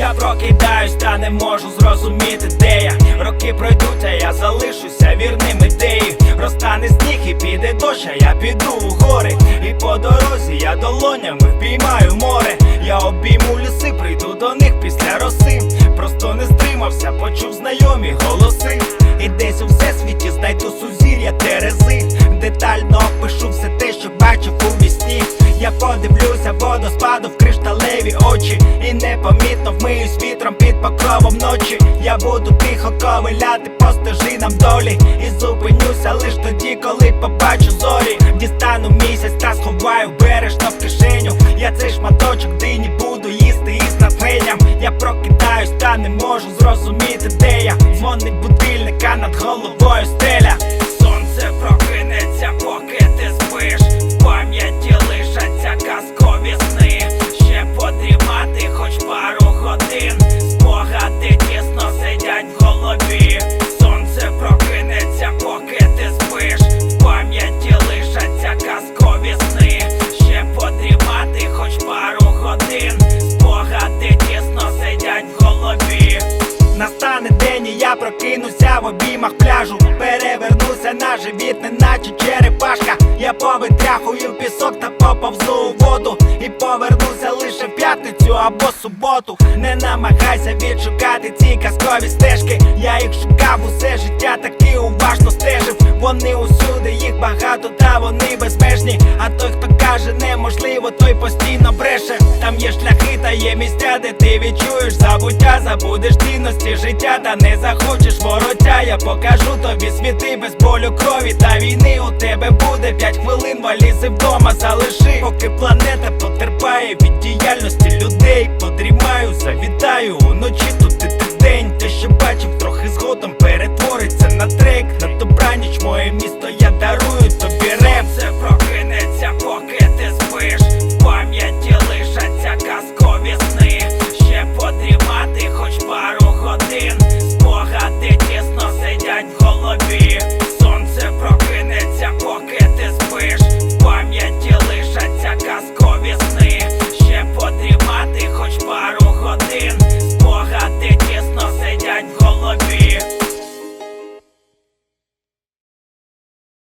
Я прокидаюсь, та не можу зрозуміти, де я. Роки пройдуть, а я залишуся вірним ідеї. Розтане сніг і піде дощ, а я піду у гори. І по дорозі я долонями впіймаю море. Я обійму ліси, прийду до них після роси. Просто не стримався, почув знайомі голоси. І десь у всесвіті знайду сузір'я терези. Детально опишу все те, що бачив у вісні. Я подивлюся водоспаду в кришталеві очі. І непомітно вмиюсь вітром під покровом ночі. Я буду тихо ковиляти по стежинам долі. І зупинюся лиш тоді, коли побачу зорі. Дістану місяць та сховаю бережно в кишеню. Я цей шматочок дині буду їсти із натхненням. Я прокидаюсь та не можу зрозуміти, де я. Дзвонить будильник, а над головою стеля обіймах пляжу. Перевернуся на живіт, неначе черепашка. Я повитряхую пісок та поповзу у воду. І повернуся лише в п'ятницю або суботу. Не намагайся відшукати ці казкові стежки. Я їх шукав усе життя, так і уважно стежив. Вони усюди, їх багато, та вони безмежні. А той, хто каже, неможливо, той постійно бреше. Там є шляхи, та є місця, де ти відчуєш забуття, забудеш цінності життя, та не захочеш вороття. Я покажу тобі світи без болю крові. Та війни у тебе буде п'ять хвилин, валізи вдома залиши, поки планета потерпає від діяльності людей. Подрімаю, завітаю уночі тут ти день, те, що бачив, трохи згодом перетвориться на трек, на добраніч моє місце.